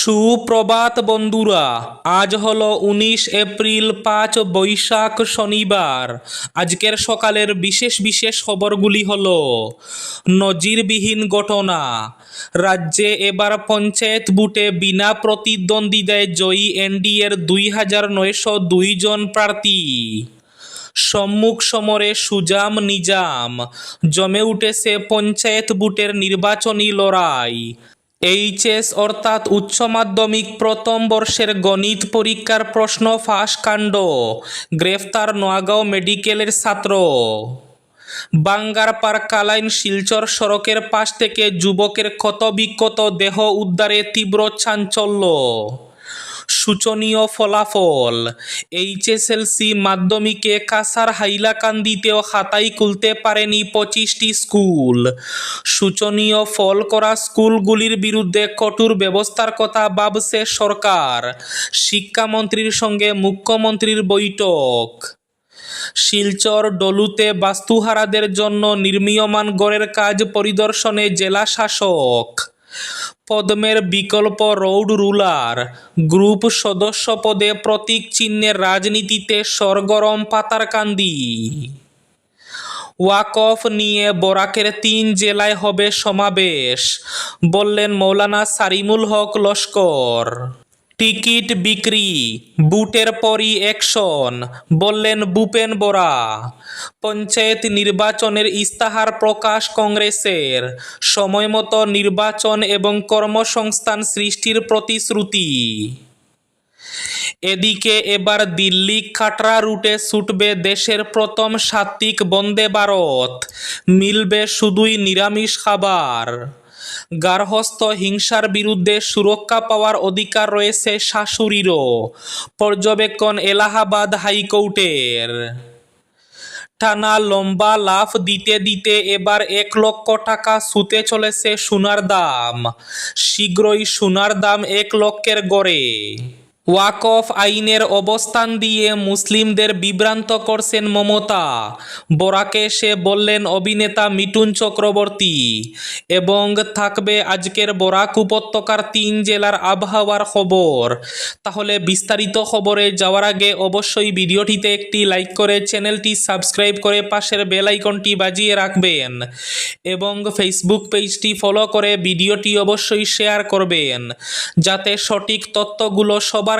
সুপ্রভাত বন্ধুরা, আজ হলো উনিশ এপ্রিল পাঁচ বৈশাখ শনিবার। আজকের সকালের বিশেষ বিশেষ খবরগুলি হল, নজিরবিহীন ঘটনা। রাজ্যে এবার পঞ্চায়েত বুটে বিনা প্রতিদ্বন্দ্বিতায় জয়ী এনডিএর দুই হাজার নয়শো দুই জন প্রার্থী। সম্মুখ সমরে সুজাম নিজাম, জমে উঠেছে পঞ্চায়েত বুটের নির্বাচনী লড়াই। এইচএস অর্থাৎ উচ্চ মাধ্যমিক প্রথম বর্ষের গণিত পরীক্ষার প্রশ্ন ফাঁস কাণ্ড। গ্রেফতার নোয়াগাঁও মেডিকেলের ছাত্র। বাঙ্গারপার কালাইন শিলচর সড়কের পাশ থেকে যুবকের ক্ষতবিক্ষত দেহ উদ্ধারে তীব্র চাঞ্চল্য। সূচনীয় ফলাফল। এইচএসএলসি মাধ্যমিকে কাসার হাইলাকান্দিতেও খাতাই খুলতে পারেনি পঁচিশটি স্কুল। সূচনীয় ফল করা স্কুলগুলির বিরুদ্ধে কঠোর ব্যবস্থার কথা ভাবছে সরকার, শিক্ষামন্ত্রীর সঙ্গে মুখ্যমন্ত্রীর বৈঠক। শিলচর ডলুতে বাস্তুহারাদের জন্য নির্মীয়মান গড়ের কাজ পরিদর্শনে জেলা শাসক পদ্মের বিকল্প রৌড রুলার। গ্রুপ সদস্য পদে প্রতীক চিহ্নের রাজনীতিতে সরগরম পাতারকান্দি। ওয়াকফ নিয়ে বরাকের তিন জেলায় হবে সমাবেশ, বললেন মৌলানা সারিমুল হক লস্কর। টিকিট বিক্রি, বুটের পরই অ্যাকশন বললেন ভূপেন বরা। পঞ্চায়েত নির্বাচনের ইস্তাহার প্রকাশ কংগ্রেসের। সময়মতো নির্বাচন এবং কর্মসংস্থান সৃষ্টির প্রতিশ্রুতি। এদিকে এবার দিল্লি কাটরা রুটে ছুটবে দেশের প্রথম সাত্ত্বিক বন্দে ভারত। মিলবে শুধুই নিরামিষ খাবার। গার্হস্থ হিংসার বিরুদ্ধে সুরক্ষা পাওয়ার অধিকার রয়েছে শাশুড়িরও। পর্যবেক্ষণ এলাহাবাদ হাইকোর্টের। টানা লম্বা লাফ দিতে দিতে এবার এক লক্ষ টাকা ছুতে চলেছে সোনার দাম। শীঘ্রই সোনার দাম এক লক্ষের গড়ে। ওয়াকফ আইনের অবস্থান দিয়ে মুসলিমদের বিভ্রান্ত করছেন মমতা। বরাকে সে বললেন, অভিনেতা মিঠুন চক্রবর্তী এবং থাকবে আজকের বরাক উপত্যকার তিন জেলার আবহাওয়ার খবর। তাহলে বিস্তারিত খবরে যাওয়ার আগে অবশ্যই ভিডিওটিতে একটি লাইক করে চ্যানেলটি সাবস্ক্রাইব করে পাশের বেল আইকনটি বাজিয়ে রাখবেন এবং ফেসবুক পেজটি ফলো করে ভিডিওটি অবশ্যই শেয়ার করবেন। যাতে সঠিক তথ্যগুলো সবার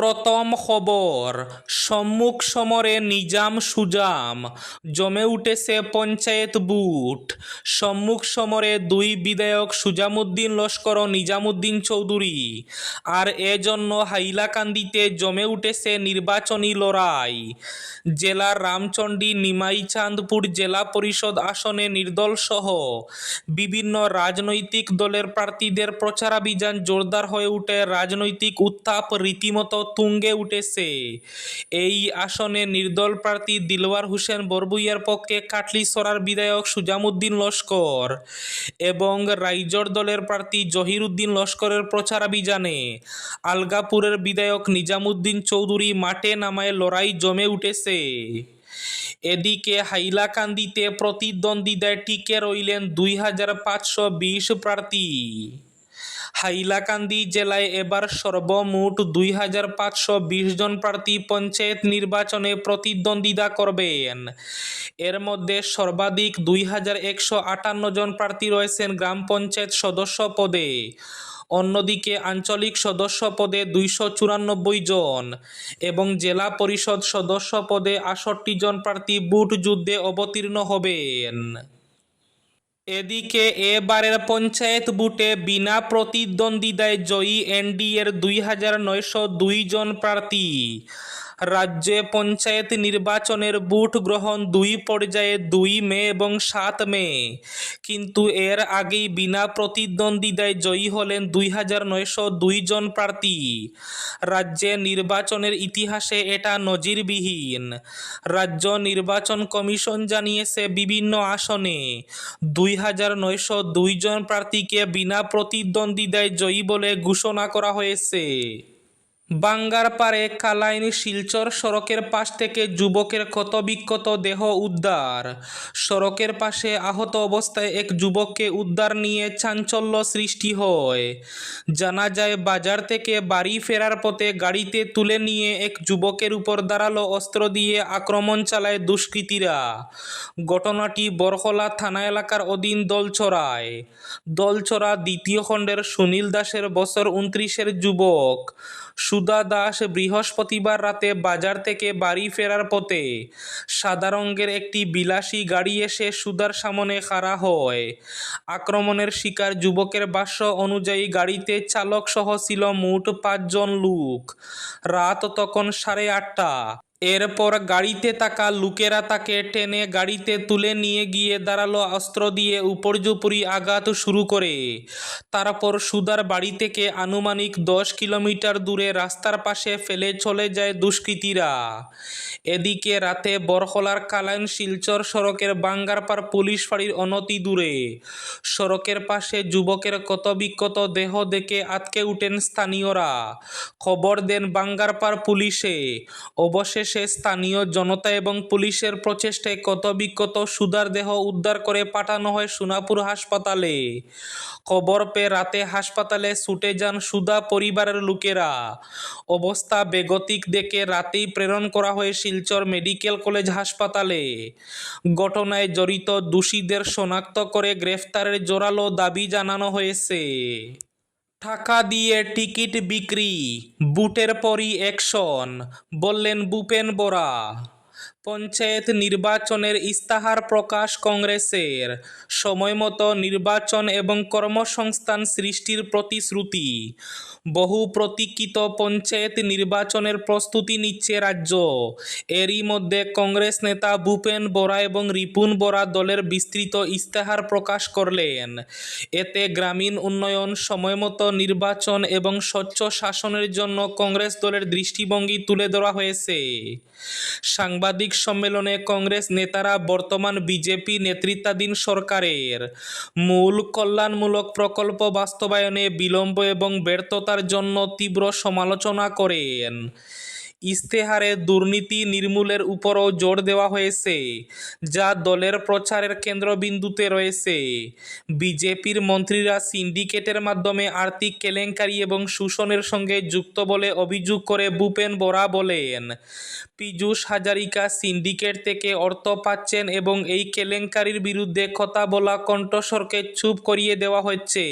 প্রথম খবর, সম্মুখ সমরে নিজাম সুজাম, জমে উঠেছে পঞ্চায়েত বুট। সম্মুখ সমরে দুই বিধায়ক সুজামুদ্দিন লস্কর ও নিজামুদ্দিন চৌধুরী। আর এজন্য হাইলাকান্দিতে জমে উঠেছে নির্বাচনী লড়াই। জেলার রামচণ্ডী, নিমাইচাঁদপুর জেলা পরিষদ আসনে নির্দল সহ বিভিন্ন রাজনৈতিক দলের প্রার্থীদের প্রচারাভিযান জোরদার হয়ে উঠে রাজনৈতিক উত্তাপ রীতিমতো তুঙ্গে উঠেছে। এই আসনে নির্দল প্রার্থী দিলওয়ার হোসেন বরবুইয়ার পক্ষে কাটলিসরার বিধায়ক সুজামুদ্দিন লস্কর এবং রাইজর দলের প্রার্থী জহিরুদ্দিন লস্করের প্রচারাভিযানে আলগাপুরের বিধায়ক নিজামুদ্দিন চৌধুরী মাঠে নামায় লড়াই জমে উঠেছে। এদিকে হাইলাকান্দিতে প্রতিদ্বন্দ্বিতায় টিকে রইলেন দুই হাজার পাঁচশো বিশ প্রার্থী। হাইলাকান্দি জেলায় এবার সর্বমোট দুই হাজার পাঁচশো বিশ জন প্রার্থী পঞ্চায়েত নির্বাচনে প্রতিদ্বন্দ্বিতা করবেন। এর মধ্যে সর্বাধিক দুই হাজার একশো আটান্ন জন প্রার্থী রয়েছেন গ্রাম পঞ্চায়েত সদস্য পদে। অন্যদিকে আঞ্চলিক সদস্য পদে দুইশো চুরানব্বই জন এবং জেলা পরিষদ সদস্য পদে আষট্টি জন প্রার্থী বুট যুদ্ধে অবতীর্ণ হবেন। এদিকে এবারের পঞ্চায়েত বুটে বিনা প্রতিদ্বন্দ্বিতায় জয়ী এনডিএর দুই হাজার নয়শো দুই জন প্রার্থী। রাজ্যে পঞ্চায়েত নির্বাচনের বুট গ্রহণ দুই পর্যায়ে দুই মে এবং সাত মে। কিন্তু এর আগেই বিনা প্রতিদ্বন্দ্বিতায় জয়ী হলেন দুই হাজার নয়শো দুই জন প্রার্থী। রাজ্যে নির্বাচনের ইতিহাসে এটা নজিরবিহীন। রাজ্য নির্বাচন কমিশন জানিয়েছে বিভিন্ন আসনে দুই হাজার নয়শো দুই জন প্রার্থীকে বিনা প্রতিদ্বন্দ্বিতায় জয়ী বলে ঘোষণা করা হয়েছে। বাঙ্গারপাড়ে কালাইন শিলচর সড়কের পাশ থেকে যুবকের ক্ষতবিক্ষত দেহ উদ্ধার। সড়কের পাশে আহত অবস্থায় এক যুবককে উদ্ধার নিয়ে চাঞ্চল্য সৃষ্টি হয়। জানা যায়, বাজার থেকে বাড়ি ফেরার পথে গাড়িতে তুলে নিয়ে এক যুবকের উপর দাঁড়াল অস্ত্র দিয়ে আক্রমণ চালায় দুষ্কৃতীরা। ঘটনাটি বরহলা থানা এলাকার অধীন দলছড়ায় দলছড়া দ্বিতীয় খণ্ডের সুনীল দাসের বছর উনত্রিশের যুবক। সুধা দাস বৃহস্পতিবার রাতে বাজার থেকে বাড়ি ফেরার পথে সাদা রঙের একটি বিলাসী গাড়ি এসে সুধার সামনে খাড়া হয়। আক্রমণের শিকার যুবকের বাস্য অনুযায়ী গাড়িতে চালক সহ ছিল মোট পাঁচজন লোক। রাত তখন সাড়ে আটটা। এরপর গাড়িতে থাকা লোকেরা তাকে টেনে গাড়িতে তুলে নিয়ে গিয়ে দাঁড়াল অস্ত্র দিয়ে উপর্যুপরি আঘাত শুরু করে। তারপর সুদার বাড়ি থেকে আনুমানিক দশ কিলোমিটার দূরে রাস্তার পাশে ফেলে চলে যায় দুষ্কৃতীরা। এদিকে রাতে বরহলার কালাইন শিলচর সড়কের বাঙ্গারপাড় পুলিশ ফাঁড়ির অনতি দূরে। সড়কের পাশে যুবকের ক্ষতবিক্ষত দেহ দেখে আটকে উঠেন স্থানীয়রা। খবর দেন বাঙ্গারপাড় পুলিশে। অবশেষে স্থানীয় জনতা এবং পুলিশের প্রচেষ্টায় ক্ষতবিক্ষত সুদার দেহ উদ্ধার করে পাঠানো হয় সোনাপুর হাসপাতালে। খবর পেয়ে রাতে হাসপাতালে ছুটে যান সুধা পরিবারের লোকেরা। অবস্থা বেগতিক দেখে রাতেই প্রেরণ করা হয় শিলচর মেডিকেল কলেজ হাসপাতালে। ঘটনায় জড়িত দোষীদের শনাক্ত করে গ্রেফতারের জোরালো দাবি জানানো হয়েছে। টাকা দিয়ে টিকিট বিক্রি বুটের পরই অ্যাকশন বললেন বুপেন বোরা। পঞ্চায়েত নির্বাচনের ইস্তাহার প্রকাশ কংগ্রেসের। সময়মতো নির্বাচন এবং কর্মসংস্থান সৃষ্টির প্রতিশ্রুতি। বহু প্রতীক্ষিত পঞ্চায়েত নির্বাচনের প্রস্তুতি নিচ্ছে রাজ্য। এরই মধ্যে কংগ্রেস নেতা ভূপেন বোরা এবং রিপুন বোরা দলের বিস্তৃত ইস্তাহার প্রকাশ করলেন। এতে গ্রামীণ উন্নয়ন সময়মতো নির্বাচন এবং স্বচ্ছ শাসনের জন্য কংগ্রেস দলের দৃষ্টিভঙ্গি তুলে ধরা হয়েছে। সাংবাদিক সম্মেলনে কংগ্রেস নেতারা বর্তমান বিজেপি নেতৃত্বাধীন সরকারের মূল কল্যাণমূলক প্রকল্প বাস্তবায়নে বিলম্ব এবং ব্যর্থতার জন্য তীব্র সমালোচনা করেন। ইস্তেহারে দুর্নীতি নির্মূলের উপরও জোর দেওয়া হয়েছে, যা দলের প্রচারের কেন্দ্রবিন্দুতে রয়েছে। বিজেপির মন্ত্রীরা সিন্ডিকেটের মাধ্যমে আর্থিক কেলেঙ্কারি এবং শোষণের সঙ্গে যুক্ত বলে অভিযোগ করে ভূপেন বোরা বলেন। পীযূষ হাজারিকা সিন্ডিকেট থেকে অর্থ পাচ্ছেন এবং এই কেলেঙ্কারির বিরুদ্ধে কথা বলা কণ্ঠস্বরকে চুপ করিয়ে দেওয়া হচ্ছে।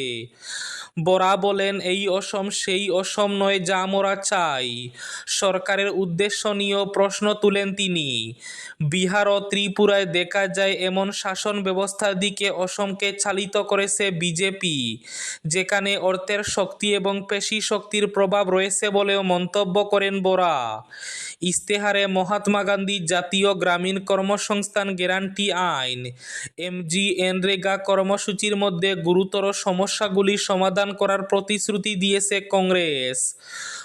বরা বলেন, এই অসম সেই অসম নয় যা আমরা চাই। সরকারের উদ্দেশ্য নিয়েও প্রশ্ন তুলেন তিনি। বিহার ও ত্রিপুরায় দেখা যায় এমন শাসন ব্যবস্থার দিকে অসমকে চালিত করেছে বিজেপি, যেখানে অর্থের শক্তি এবং পেশি শক্তির প্রভাব রয়েছে বলেও মন্তব্য করেন বোরা। ইস্তেহারে মহাত্মা গান্ধী জাতীয় গ্রামীণ কর্মসংস্থান গ্যারান্টি আইন এমজি এনরেগা কর্মসূচির মধ্যে গুরুতর সমস্যাগুলি সমাধান করার প্রতিশ্রুতি দিয়েছে কংগ্রেস।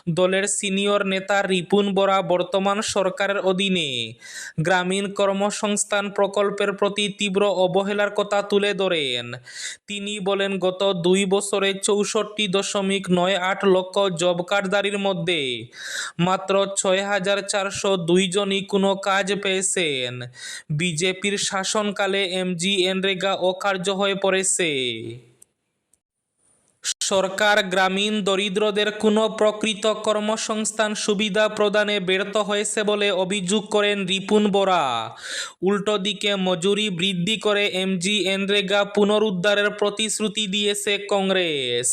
দলের সিনিয়র নেতা রিপুন বরা বর্তমান সরকারের অধীনে গ্রামীণ কর্মসংস্থান প্রকল্পের প্রতি তীব্র অবহেলার কথা তুলে ধরেন। তিনি বলেন, গত দুই বছরে চৌষট্টি দশমিক নয় আট লক্ষ জব কার্ডধারীর মধ্যে মাত্র ছয় হাজার চারশো দুই জনই কোনো কাজ পেয়েছেন। বিজেপির শাসনকালে এমজি এনরেগা অকার্য হয়ে পড়েছে। সরকার গ্রামীণ দরিদ্রদের কোনো প্রকৃত কর্মসংস্থান সুবিধা প্রদানে ব্যর্থ হয়েছে বলে অভিযোগ করেন রিপুন বরা। উল্টো দিকে মজুরি বৃদ্ধি করে এমজি এনরেগা পুনরুদ্ধারের প্রতিশ্রুতি দিয়েছে কংগ্রেস।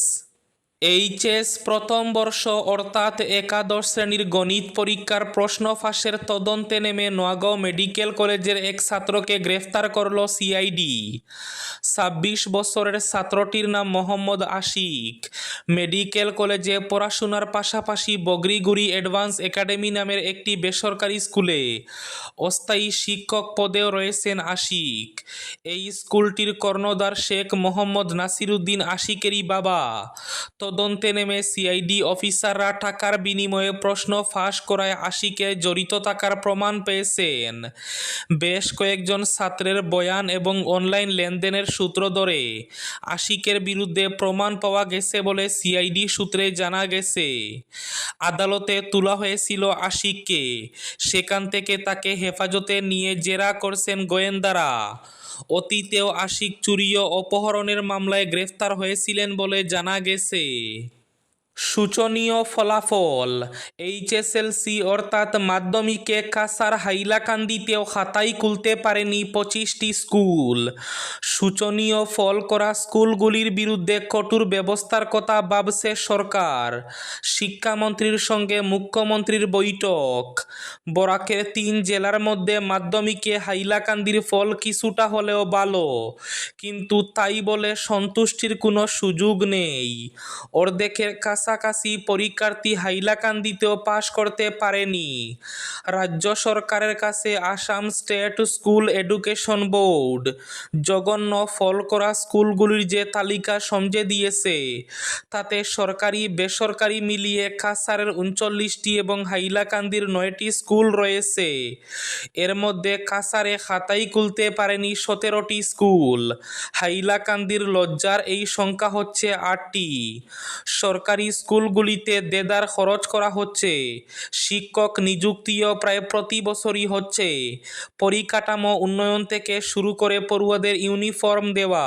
এইচএস প্রথম বর্ষ অর্থাৎ একাদশ শ্রেণির গণিত পরীক্ষার প্রশ্ন ফাঁসের তদন্তে নেমে নোয়াগাঁও মেডিকেল কলেজের এক ছাত্রকে গ্রেফতার করল সিআইডি। ছাব্বিশ বছরের ছাত্রটির নাম মোহাম্মদ আশিক। মেডিকেল কলেজে পড়াশোনার পাশাপাশি বগরিগুড়ি অ্যাডভান্স একাডেমি নামের একটি বেসরকারি স্কুলে অস্থায়ী শিক্ষক পদেও রয়েছেন আশিক। এই স্কুলটির কর্ণধার শেখ মোহাম্মদ নাসিরুদ্দিন আশিকেরই বাবা। তদন্তে নেমে সিআইডি অফিসাররা টাকার বিনিময়ে প্রশ্ন ফাঁস করায় আশিকে জড়িত থাকার প্রমাণ পেয়েছেন। বেশ কয়েকজন ছাত্রের বয়ান এবং অনলাইন লেনদেনের সূত্র ধরে আশিকের বিরুদ্ধে প্রমাণ পাওয়া গেছে বলে সিআইডি সূত্রে জানা গেছে। আদালতে তোলা হয়েছিল আশিককে। সেখান থেকে তাকে হেফাজতে নিয়ে জেরা করছেন গোয়েন্দারা। অতীতেও আশিক চুরি ও অপহরণের মামলায় গ্রেফতার হয়েছিলেন বলে জানা গেছে। সূচনীয় ফলাফল। এইচএসএলসি অর্থাৎ মাধ্যমিকে কাসার হাইলাকান্দিতেও খাতাই খুলতে পারেনি পঁচিশটি স্কুল। সূচনীয় ফল করা স্কুলগুলির বিরুদ্ধে কঠোর ব্যবস্থার কথা ভাবছে সরকার। শিক্ষামন্ত্রীর সঙ্গে মুখ্যমন্ত্রীর বৈঠক। বরাকের তিন জেলার মধ্যে মাধ্যমিকে হাইলাকান্দির ফল কিছুটা হলেও ভালো। কিন্তু তাই বলে সন্তুষ্টির কোনো সুযোগ নেই। অর্ধেকের কাছাকাছি পরীক্ষার্থী হাইলাকান্দিতেও পাশ করতে পারেনি। রাজ্য সরকারের কাছে Assam state school education board. জঘন্য ফল করা স্কুলগুলির যে তালিকা সমঝে দিয়েছে, তাতে সরকারি, বেসরকারি মিলিয়ে কাছারের উনচল্লিশটি এবং হাইলাকান্দির নয়টি স্কুল রয়েছে। এর মধ্যে কাছারে খাতাই খুলতে পারেনি সতেরোটি স্কুল। হাইলাকান্দির লজ্জার এই সংখ্যা হচ্ছে আটটি। সরকারি স্কুলগুলিতে দেদার খরচ করা হচ্ছে। শিক্ষক নিযুক্তিও প্রায় প্রতি বছরই হচ্ছে। পরিকাঠামো উন্নয়ন থেকে শুরু করে পড়ুয়াদের ইউনিফর্ম দেওয়া,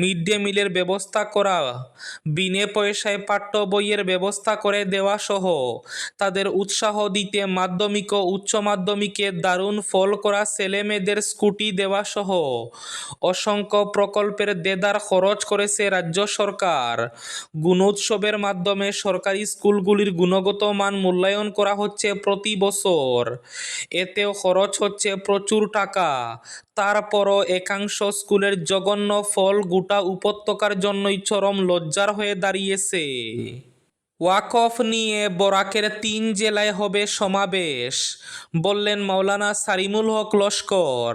মিড ডে মিলের ব্যবস্থা করা, বিনে পয়সায় পাঠ্য বইয়ের ব্যবস্থা করে দেওয়া সহ তাদের উৎসাহ দিতে মাধ্যমিক ও উচ্চ মাধ্যমিকে দারুণ ফল করা ছেলেমেয়েদের স্কুটি দেওয়া সহ অসংখ্য প্রকল্পের দেদার খরচ করেছে রাজ্য সরকার। গুণোৎসবের মাধ্যমে সরকারি স্কুলগুলির গুণগত মান মূল্যায়ন করা হচ্ছে প্রতি বছর। এতেও খরচ হচ্ছে প্রচুর টাকা। তারপরও একাংশ স্কুলের জঘন্য ফল গোটা উপত্যকার জন্যই চরম লজ্জার হয়ে দাঁড়িয়েছে। ওয়াকফ নিয়ে বরাকের তিন জেলায় হবে সমাবেশ। বললেন মাওলানা সারিমুল হক লস্কর,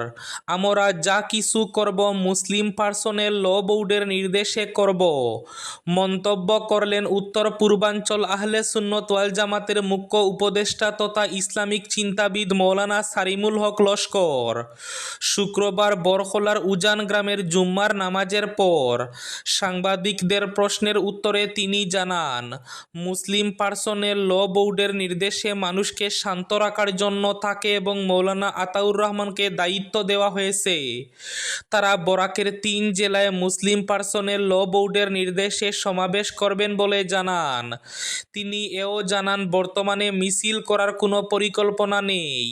আমরা যা কিছু করব মুসলিম পার্সনের ল বোর্ডের নির্দেশে করব। মন্তব্য করলেন উত্তর পূর্বাঞ্চল আহলে সুন্নত ওয়াল জামাতের মুখ্য উপদেষ্টা তথা ইসলামিক চিন্তাবিদ মৌলানা সারিমুল হক লস্কর। শুক্রবার বরখোলার উজান গ্রামের জুম্মার নামাজের পর সাংবাদিকদের প্রশ্নের উত্তরে তিনি জানান মুসলিম পার্সনের ল বোর্ডের নির্দেশে মানুষকে শান্ত রাখার জন্য থাকে এবং মৌলানা আতাউর রহমানকে দায়িত্ব দেওয়া হয়েছে। তারা বরাকের তিন জেলায় মুসলিম পার্সনের ল বোর্ডের নির্দেশে সমাবেশ করবেন বলে জানান। তিনি এও জানান, বর্তমানে মিছিল করার কোনো পরিকল্পনা নেই।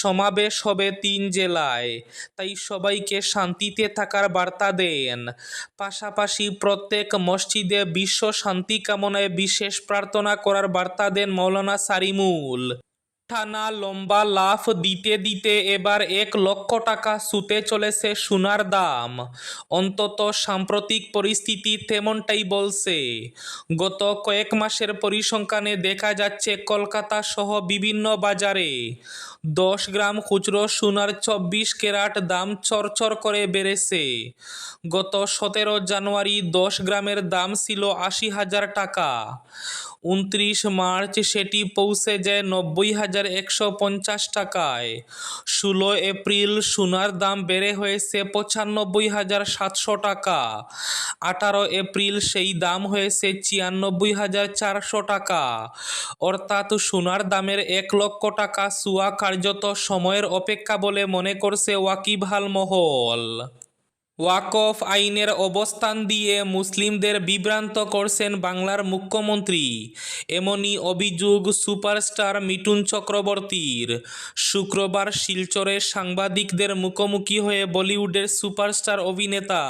সমাবেশ হবে তিন জেলায়, তাই সবাইকে শান্তিতে থাকার বার্তা দেন। পাশাপাশি প্রত্যেক মসজিদে বিশ্ব শান্তি কামনায় বিশেষ প্রার্থনা করার বার্তা দেন মৌলানা সারিমুল। টানা লম্বা লাফ দিতে দিতে এবার এক লক্ষ টাকা সুতে চলেছে সোনার দাম। অন্তত সাম্প্রতিক পরিস্থিতি তেমনটাই বলছে। গত কয়েক মাসের পরিসংখ্যানে দেখা যাচ্ছে কলকাতা সহ বিভিন্ন বাজারে দশ গ্রাম খুচরো সোনার চব্বিশ ক্যারাট দাম চরচর করে বেড়েছে। গত সতেরো জানুয়ারি দশ গ্রামের দাম ছিল আশি হাজার টাকা। উনত্রিশ মার্চ সেটি পৌঁছে যায় নব্বই হাজার একশো পঞ্চাশ টাকায়। ষোলো এপ্রিল সোনার দাম বেড়ে হয়েছে পঁচানব্বই হাজার সাতশো টাকা। আঠারো এপ্রিল সেই দাম হয়েছে ছিয়ানব্বই হাজার চারশো টাকা। অর্থাৎ সোনার দামের এক লক্ষ টাকা সুয়া কার্যত সময়ের অপেক্ষা বলে মনে করছে ওয়াকিবহাল মহল। ওয়াকফ আইনের অবস্থান দিয়ে মুসলিমদের বিভ্রান্ত করছেন বাংলার মুখ্যমন্ত্রী। এমনই অভিযোগ সুপারস্টার মিটুন চক্রবর্তীর। শুক্রবার শিলচরে সাংবাদিকদের মুখোমুখি হয়ে বলিউডের সুপারস্টার অভিনেতা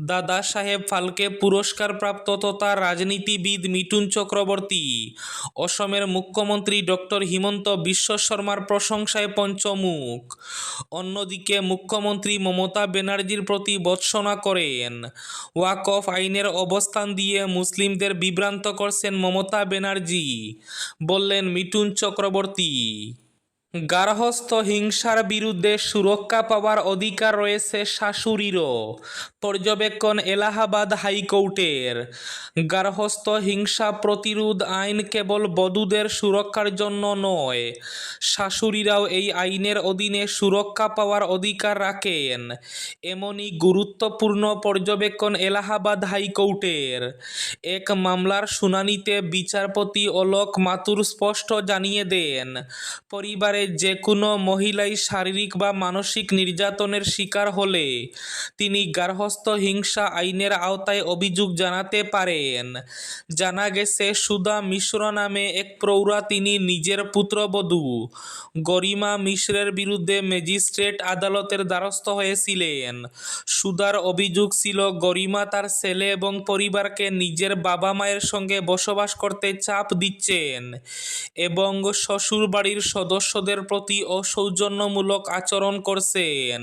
দাদা সাহেব ফালকে পুরস্কারপ্রাপ্ত তথা রাজনীতিবিদ মিটুন চক্রবর্তী। অসমের মুখ্যমন্ত্রী ডক্টর হিমন্ত বিশ্ব শর্মার প্রশংসায় পঞ্চমুখ। অন্যদিকে মুখ্যমন্ত্রী মমতা ব্যানার্জির প্রতি বৎসনা করেন। ওয়াকফ আইনের অবস্থান দিয়ে মুসলিমদের বিভ্রান্ত করছেন মমতা ব্যানার্জি বললেন মিঠুন চক্রবর্তী। গার্হস্থ হিংসার বিরুদ্ধে সুরক্ষা পাওয়ার অধিকার রয়েছে শাশুড়িরও। পর্যবেক্ষণ এলাহাবাদ হাইকোর্টের। গার্হস্থ হিংসা প্রতিরোধ আইন কেবল বধূদের সুরক্ষার জন্য নয়, শাশুড়িরাও এই আইনের অধীনে সুরক্ষা পাওয়ার অধিকার রাখেন, এমনই গুরুত্বপূর্ণ পর্যবেক্ষণ এলাহাবাদ হাইকোর্টের। এক মামলার শুনানিতে বিচারপতি অলোক মাথুর স্পষ্ট জানিয়ে দেন, পরিবারে যে কোনো মহিলাই শারীরিক বা মানসিক নির্যাতনের শিকার হলে তিনি গার্হস্থ হিংসা আইনের আওতায় অভিযোগ জানাতে পারেন। জানা গেছে, সুধা মিশ্র নামে এক প্রৌঢ়া তিনি নিজের পুত্রবধূ গরিমা মিশ্রের বিরুদ্ধে ম্যাজিস্ট্রেট আদালতের দ্বারস্থ হয়েছিলেন। সুধার অভিযোগ ছিল, গরিমা তার ছেলে এবং পরিবারকে নিজের বাবা মায়ের সঙ্গে বসবাস করতে চাপ দিচ্ছেন এবং শ্বশুরবাড়ির সদস্যদের প্রতি অসৌজন্যমূলক আচরণ করছেন।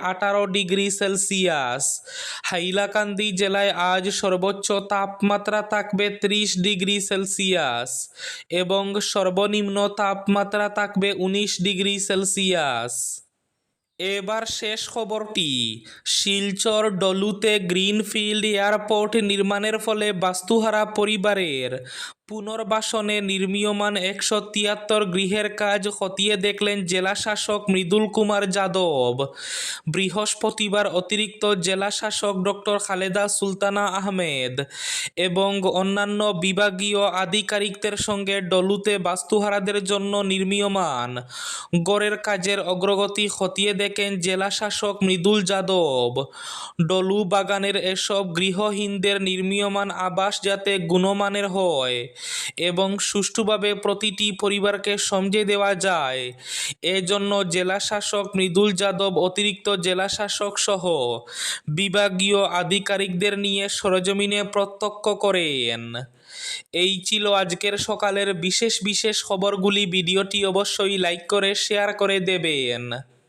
আঠারো ডিগ্রি সেলসিয়াস। হাইলাকান্দি জেলায় আজ সর্বোচ্চ তাপমাত্রা থাকবে ত্রিশ ডিগ্রি সেলসিয়াস এবং সর্বনিম্ন তাপমাত্রা থাকবে উনিশ ডিগ্রি সেলসিয়াস। এবার শেষ খবরটি, শিলচর ডলুতে গ্রিনফিল্ড এয়ারপোর্ট নির্মাণের ফলে বাস্তুহারা পরিবারের পুনর্বাসনে নির্মীয়মান একশো তিয়াত্তর গৃহের কাজ খতিয়ে দেখলেন জেলাশাসক মৃদুল কুমার যাদব। বৃহস্পতিবার অতিরিক্ত জেলাশাসক ডক্টর খালেদা সুলতানা আহমেদ এবং অন্যান্য বিভাগীয় আধিকারিকদের সঙ্গে ডলুতে বাস্তুহারাদের জন্য নির্মীয়মান গড়ের কাজের অগ্রগতি খতিয়ে দেখেন জেলাশাসক মৃদুল যাদব। ডলু বাগানের এসব গৃহহীনদের নির্মীয়মান আবাস যাতে গুণমানের হয় এবং সুষ্ঠুভাবে প্রতিটি পরিবারকে সমঝে দেওয়া যায়। এজন্য জেলাশাসক মৃদুল যাদব, অতিরিক্ত জেলাশাসক সহ বিভাগীয় আধিকারিকদের নিয়ে সরজমিনে প্রত্যক্ষ করেন। এই ছিল আজকের সকালের বিশেষ বিশেষ খবরগুলি। ভিডিওটি অবশ্যই লাইক করে, শেয়ার করে দেবেন।